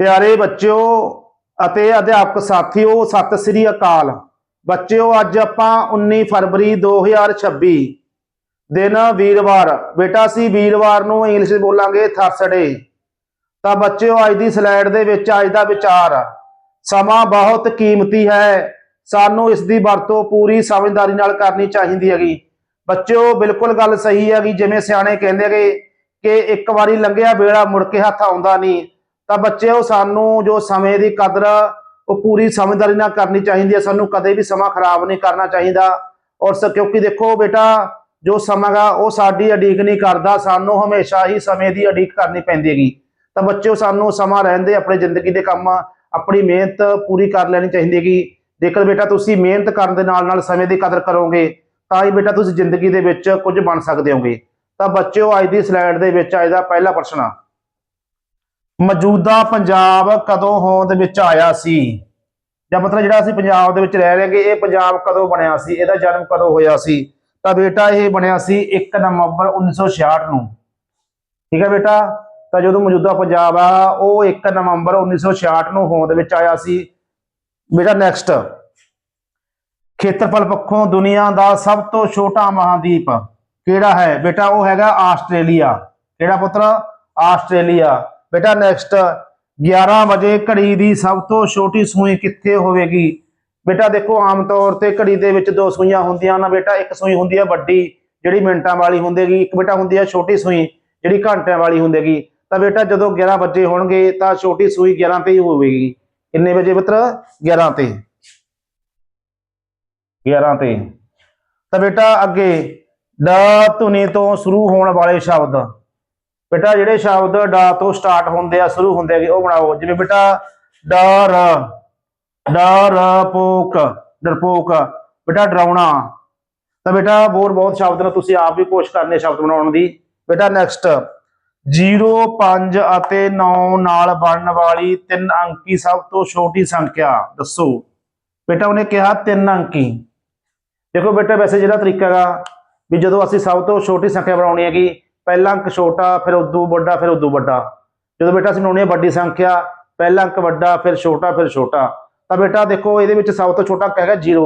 ਪਿਆਰੇ ਬੱਚਿਓ ਅਤੇ ਅਧਿਆਪਕ ਸਾਥੀਓ, ਸਤਿ ਸ੍ਰੀ ਅਕਾਲ। ਬੱਚਿਓ, ਅੱਜ ਆਪਾਂ 19 ਫਰਵਰੀ 2026 ਦਿਨ ਵੀਰਵਾਰ। ਬੇਟਾ ਸੀ ਵੀਰਵਾਰ ਨੂੰ ਇੰਗਲਿਸ਼ ਵਿੱਚ ਬੋਲਾਂਗੇ ਥਰਸਡੇ ਤਾਂ ਬੱਚਿਓ, ਅੱਜ ਦੀ ਸਲਾਈਡ ਦੇ ਵਿੱਚ ਅੱਜ ਦਾ ਵਿਚਾਰ। ਸਮਾਂ ਬਹੁਤ ਕੀਮਤੀ ਹੈ। ਸਾਨੂੰ ਇਸ ਦੀ ਵਰਤੋਂ ਪੂਰੀ ਸਮਝਦਾਰੀ ਨਾਲ ਕਰਨੀ ਚਾਹੀਦੀ ਹੈਗੀ। ਬੱਚਿਓ, ਬਿਲਕੁਲ ਗੱਲ ਸਹੀ ਹੈਗੀ। ਜਿਵੇਂ ਸਿਆਣੇ ਕਹਿੰਦੇ ਹੈਗੇ ਕਿ ਇੱਕ ਵਾਰੀ ਲੰਘਿਆ ਵੇਲਾ ਮੁੜ ਕੇ ਹੱਥ ਆਉਂਦਾ ਨਹੀਂ। ਤਾਂ ਬੱਚਿਓ ਸਾਨੂੰ ਜੋ ਸਮੇਂ ਦੀ ਕਦਰ ਉਹ ਪੂਰੀ ਸਮਝਦਾਰੀ ਨਾਲ ਕਰਨੀ ਚਾਹੀਦੀ ਹੈ ਸਾਨੂੰ ਕਦੇ ਵੀ ਸਮਾਂ ਖਰਾਬ ਨਹੀਂ ਕਰਨਾ ਚਾਹੀਦਾ। ਔਰ ਸ, ਕਿਉਂਕਿ ਦੇਖੋ ਬੇਟਾ, ਜੋ ਸਮਾਂ ਉਹ ਸਾਡੀ ਅਡੀਕ ਨਹੀਂ ਕਰਦਾ। ਸਾਨੂੰ ਹਮੇਸ਼ਾ ਹੀ ਸਮੇਂ ਦੀ ਅਡੀਕ ਕਰਨੀ ਪੈਂਦੀ ਹੈਗੀ। ਤਾਂ ਬੱਚਿਓ, ਸਾਨੂੰ ਸਮਾਂ ਰਹਿੰਦੇ ਆਪਣੀ ਜ਼ਿੰਦਗੀ ਦੇ ਕੰਮ, ਆਪਣੀ ਮਿਹਨਤ ਪੂਰੀ ਕਰ ਲੈਣੀ ਚਾਹੀਦੀ ਹੈਗੀ। ਜੇਕਰ ਬੇਟਾ, ਤੁਸੀਂ ਮਿਹਨਤ ਕਰਨ ਦੇ ਨਾਲ ਨਾਲ ਸਮੇਂ ਦੀ ਕਦਰ ਕਰੋਗੇ, ਤਾਂ ਹੀ ਬੇਟਾ, ਤੁਸੀਂ ਜ਼ਿੰਦਗੀ ਦੇ ਵਿੱਚ ਕੁਝ ਬਣ ਸਕਦੇ ਹੋਗੇ। ਤਾਂ ਬੱਚਿਓ, ਅੱਜ ਦੀ ਸਲਾਈਡ ਦੇ ਵਿੱਚ ਅੱਜ ਦਾ ਪਹਿਲਾ ਪ੍ਰਸ਼ਨ ਆ। ਮੌਜੂਦਾ ਪੰਜਾਬ ਕਦੋਂ ਹੋਂਦ ਵਿੱਚ ਆਇਆ ਸੀ? ਜਾਂ ਮਤਲਬ ਜਿਹੜਾ ਅਸੀਂ ਪੰਜਾਬ ਦੇ ਵਿੱਚ ਰਹਿ ਰਹੇ ਹਾਂਗੇ, ਇਹ ਪੰਜਾਬ ਕਦੋਂ ਬਣਿਆ ਸੀ? ਇਹਦਾ ਜਨਮ ਕਦੋਂ ਹੋਇਆ ਸੀ? ਤਾਂ ਬੇਟਾ ਇਹ ਬਣਿਆ ਸੀ 1 ਨਵੰਬਰ 1966 ਨੂੰ। ਠੀਕ ਹੈ ਬੇਟਾ? ਤਾਂ ਜਦੋਂ ਮੌਜੂਦਾ ਪੰਜਾਬ ਆ, ਉਹ 1 ਨਵੰਬਰ 1966 ਨੂੰ ਹੋਂਦ ਵਿੱਚ ਆਇਆ ਸੀ। ਬੇਟਾ ਨੈਕਸਟ ਖੇਤਰਫਲ ਪੱਖੋਂ ਦੁਨੀਆ ਦਾ ਸਭ ਤੋਂ ਛੋਟਾ ਮਹਾਦੀਪ ਕਿਹੜਾ ਹੈ? ਬੇਟਾ ਉਹ ਹੈਗਾ ਆਸਟ੍ਰੇਲੀਆ। ਕਿਹੜਾ ਪੁੱਤਰ? ਆਸਟ੍ਰੇਲੀਆ। ਬੇਟਾ ਨੈਕਸਟ 11 ਵਜੇ ਘੜੀ ਦੀ ਸਭ ਤੋਂ ਛੋਟੀ ਸੂਈ ਕਿੱਥੇ ਹੋਵੇਗੀ? ਬੇਟਾ ਦੇਖੋ, ਆਮ ਤੌਰ ਤੇ ਘੜੀ ਦੇ ਵਿੱਚ ਦੋ ਸੂਈਆਂ ਹੁੰਦੀਆਂ ਨਾ ਬੇਟਾ ਇੱਕ ਸੂਈ ਹੁੰਦੀ ਹੈ ਵੱਡੀ, ਜਿਹੜੀ ਮਿੰਟਾਂ ਵਾਲੀ ਹੁੰਦੀਗੀ। ਇੱਕ ਬੇਟਾ ਹੁੰਦੀ ਹੈ ਛੋਟੀ ਸੂਈ, ਜਿਹੜੀ ਘੰਟਿਆਂ ਵਾਲੀ ਹੁੰਦੀਗੀ। ਤਾਂ ਬੇਟਾ ਜਦੋਂ 11 ਵਜੇ ਹੋਣਗੇ, ਤਾਂ ਛੋਟੀ ਸੂਈ 11 ਤੇ ਹੀ ਹੋਵੇਗੀ। ਕਿੰਨੇ ਵਜੇ ਪੁੱਤਰ? 11 ਤੇ। 11 ਤੇ। ਤਾਂ ਬੇਟਾ ਅੱਗੇ ਡ ਧੁਨੀ ਤੋਂ ਸ਼ੁਰੂ ਹੋਣ ਵਾਲੇ ਸ਼ਬਦ। ਬੇਟਾ ਜਿਹੜੇ ਸ਼ਬਦ ਡਾ ਤੋਂ ਸਟਾਰਟ ਹੁੰਦੇ ਆ, ਸ਼ੁਰੂ ਹੁੰਦੇ ਹੈਗੇ ਉਹ ਬਣਾਓ। ਜਿਵੇਂ ਬੇਟਾ ਡਰ ਡਰ ਪੋਕ ਡਰਪੋਕ ਬੇਟਾ, ਡਰਾਉਣਾ। ਤਾਂ ਬੇਟਾ, ਹੋਰ ਬਹੁਤ ਸ਼ਬਦ ਨੇ, ਤੁਸੀਂ ਆਪ ਵੀ ਕੋਸ਼ਿਸ਼ ਕਰਨੇ ਸ਼ਬਦ ਬਣਾਉਣ ਦੀ। ਬੇਟਾ ਨੈਕਸਟ 0 5 ਅਤੇ 9 ਨਾਲ ਬਣਨ ਵਾਲੀ ਤਿੰਨ ਅੰਕੀ ਸਭ ਤੋਂ ਛੋਟੀ ਸੰਖਿਆ। ਦੱਸੋ। ਬੇਟਾ, ਉਹਨੇ ਕਿਹਾ ਤਿੰਨ ਅੰਕੀ। ਦੇਖੋ ਬੇਟਾ, ਵੈਸੇ ਜਿਹੜਾ ਤਰੀਕਾ ਹੈਗਾ ਵੀ ਜਦੋਂ ਅਸੀਂ ਸਭ ਤੋਂ ਛੋਟੀ ਸੰਖਿਆ ਬਣਾਉਣੀ ਹੈਗੀ ਪਹਿਲਾ ਅੰਕ ਛੋਟਾ, ਫਿਰ ਉਦੋਂ ਵੱਡਾ, ਫਿਰ ਉਦੋਂ ਵੱਡਾ। ਜਦੋਂ ਬੇਟਾ ਅਸੀਂ ਬਣਾਉਣੀ ਹੈ ਵੱਡੀ ਸੰਖਿਆ, ਪਹਿਲਾ ਅੰਕ ਵੱਡਾ, ਫਿਰ ਛੋਟਾ ਫਿਰ ਛੋਟਾ। ਤਾਂ ਬੇਟਾ ਦੇਖੋ, ਇਹਦੇ ਵਿੱਚ ਸਭ ਤੋਂ ਛੋਟਾ ਅੰਕ ਹੈਗਾ 0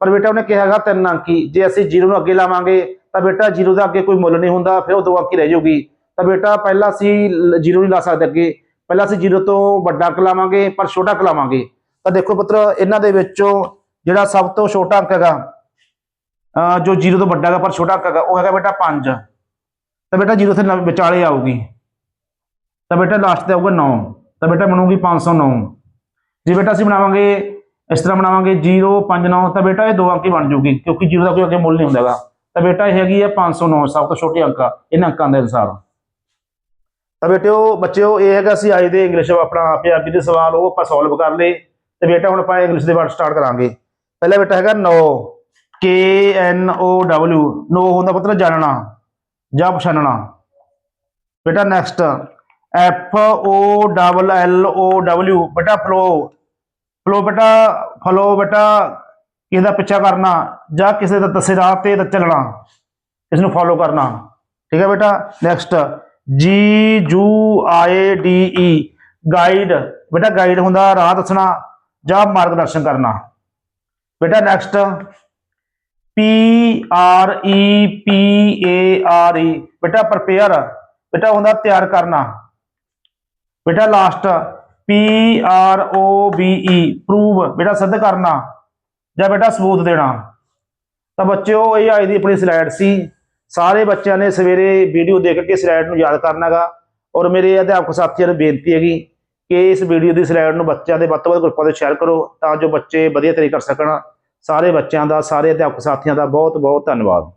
ਪਰ ਬੇਟਾ ਉਹਨੇ ਕਿਹਾ ਹੈਗਾ ਤਿੰਨ ਅੰਕੀ ਜੇ ਅਸੀਂ 0 ਨੂੰ ਅੱਗੇ ਲਾਵਾਂਗੇ, ਤਾਂ ਬੇਟਾ 0 ਦਾ ਅੱਗੇ ਕੋਈ ਮੁੱਲ ਨਹੀਂ ਹੁੰਦਾ, ਫਿਰ ਉਹ ਦੋ ਅੰਕੀ ਰਹਿ ਜਾਊਗੀ। ਤਾਂ ਬੇਟਾ ਪਹਿਲਾਂ ਅਸੀਂ 0 ਨਹੀਂ ਲਾ ਸਕਦੇ ਅੱਗੇ। ਪਹਿਲਾਂ ਅਸੀਂ 0 ਤੋਂ ਵੱਡਾ ਅੰਕ ਲਾਵਾਂਗੇ, ਪਰ ਛੋਟਾ ਅੰਕ ਲਾਵਾਂਗੇ। ਤਾਂ ਦੇਖੋ ਪੁੱਤਰ, ਇਹਨਾਂ ਦੇ ਵਿੱਚੋਂ ਜਿਹੜਾ ਸਭ ਤੋਂ ਛੋਟਾ ਅੰਕ ਹੈਗਾ ਜੋ 0 ਤੋਂ ਵੱਡਾ ਹੈਗਾ, ਪਰ ਛੋਟਾ ਅੰਕ ਹੈਗਾ, ਉਹ ਹੈਗਾ ਬੇਟਾ 5 ਤਾਂ ਬੇਟਾ 0 ਤੇ ਨਵੇਂ ਵਿਚਾਲੇ ਆਊਗੀ, ਤਾਂ ਬੇਟਾ ਲਾਸਟ ਤੇ ਆਊਗਾ 9 ਤਾਂ ਬੇਟਾ ਬਣੂਗੀ 509 ਜੇ ਬੇਟਾ ਅਸੀਂ ਬਣਾਵਾਂਗੇ, ਇਸ ਤਰ੍ਹਾਂ ਬਣਾਵਾਂਗੇ 0 5 9 ਤਾਂ ਬੇਟਾ ਇਹ ਦੋ ਅੰਕ ਬਣ ਜੂਗੀ ਕਿਉਂਕਿ 0 ਦਾ ਕੋਈ ਅੱਗੇ ਮੁੱਲ ਨਹੀਂ ਹੁੰਦਾਗਾ ਤਾਂ ਬੇਟਾ ਇਹ ਹੈਗੀ ਹੈ 509 ਸਭ ਤੋਂ ਛੋਟੀ ਅੰਕ ਇਹਨਾਂ ਅੰਕਾਂ ਦੇ ਅਨੁਸਾਰ। ਤਾਂ ਬੇਟਿਓ, ਬੱਚਿਓ, ਇਹ ਹੈਗਾ ਸੀ ਅੱਜ ਦੇ ਇੰਗਲਿਸ਼ ਆਪਣਾ ਪੰਜਾਬੀ ਦੇ ਸਵਾਲ, ਉਹ ਆਪਾਂ ਸੋਲਵ ਕਰ ਲਏ। ਤੇ ਬੇਟਾ ਹੁਣ ਆਪਾਂ ਇੰਗਲਿਸ਼ ਦੇ ਵਰਡ ਸਟਾਰਟ ਕਰਾਂਗੇ। ਪਹਿਲਾ ਬੇਟਾ ਹੈਗਾ ਨੋ ਕੇ ਐਨ ਓ ਡਬਲਯੂ ਨੋ ਹੁੰਦਾ ਮਤਲਬ ਜਾਣਨਾ ਜਾਂ ਪਛਾਣਨਾ ਬੇਟਾ next F O double L O W ਬੇਟਾ ਫਲੋ ਫਲੋ ਬੇਟਾ ਫਲੋ ਬੇਟਾ ਕਿਸੇ ਦਾ ਪਿੱਛਾ ਕਰਨਾ ਜਾਂ ਕਿਸੇ ਦਾ ਦੱਸੇ ਰਾਹ ਤੇ ਚੱਲਣਾ ਇਸ ਨੂੰ ਫੋਲੋ ਕਰਨਾ। ਠੀਕ ਹੈ ਬੇਟਾ? Next G U I D E guide ਬੇਟਾ ਗਾਈਡ ਹੁੰਦਾ, ਰਾਹ ਦੱਸਣਾ ਜਾਂ ਮਾਰਗਦਰਸ਼ਨ ਕਰਨਾ। ਬੇਟਾ next P R E P A R E ਬੇਟਾ ਪ੍ਰਪੇਅਰ ਬੇਟਾ ਹੁੰਦਾ ਤਿਆਰ ਕਰਨਾ। ਬੇਟਾ last P R O V E prove ਬੇਟਾ, ਸਿੱਧ ਕਰਨਾ। ਜਾਂ ਬੇਟਾ, ਸਬੂਤ ਦੇਣਾ। ਤਾਂ ਬੱਚਿਓ, ਇਹ ਅੱਜ ਦੀ ਆਪਣੀ ਸਲਾਈਡ ਸੀ। ਸਾਰੇ ਬੱਚਿਆਂ ਨੇ ਸਵੇਰੇ ਵੀਡੀਓ ਦੇਖ ਕੇ ਸਲਾਈਡ ਨੂੰ ਯਾਦ ਕਰਨਾਗਾ ਔਰ ਮੇਰੇ ਅਧਿਆਪਕ ਸਾਥੀਆਂ ਨੂੰ ਬੇਨਤੀ ਹੈਗੀ ਕਿ ਇਸ ਵੀਡੀਓ ਦੀ ਸਲਾਈਡ ਨੂੰ ਬੱਚਿਆਂ ਦੇ ਵੱਧ ਤੋਂ ਵੱਧ ਗਰੁੱਪਾਂ 'ਤੇ ਸ਼ੇਅਰ ਕਰੋ ਤਾਂ ਜੋ ਬੱਚੇ ਵਧੀਆ ਤਰੀਕੇ ਕਰ ਸਕਣ ਸਾਰੇ ਬੱਚਿਆਂ ਦਾ ਸਾਰੇ ਅਧਿਆਪਕ ਸਾਥੀਆਂ ਦਾ ਬਹੁਤ ਬਹੁਤ ਧੰਨਵਾਦ।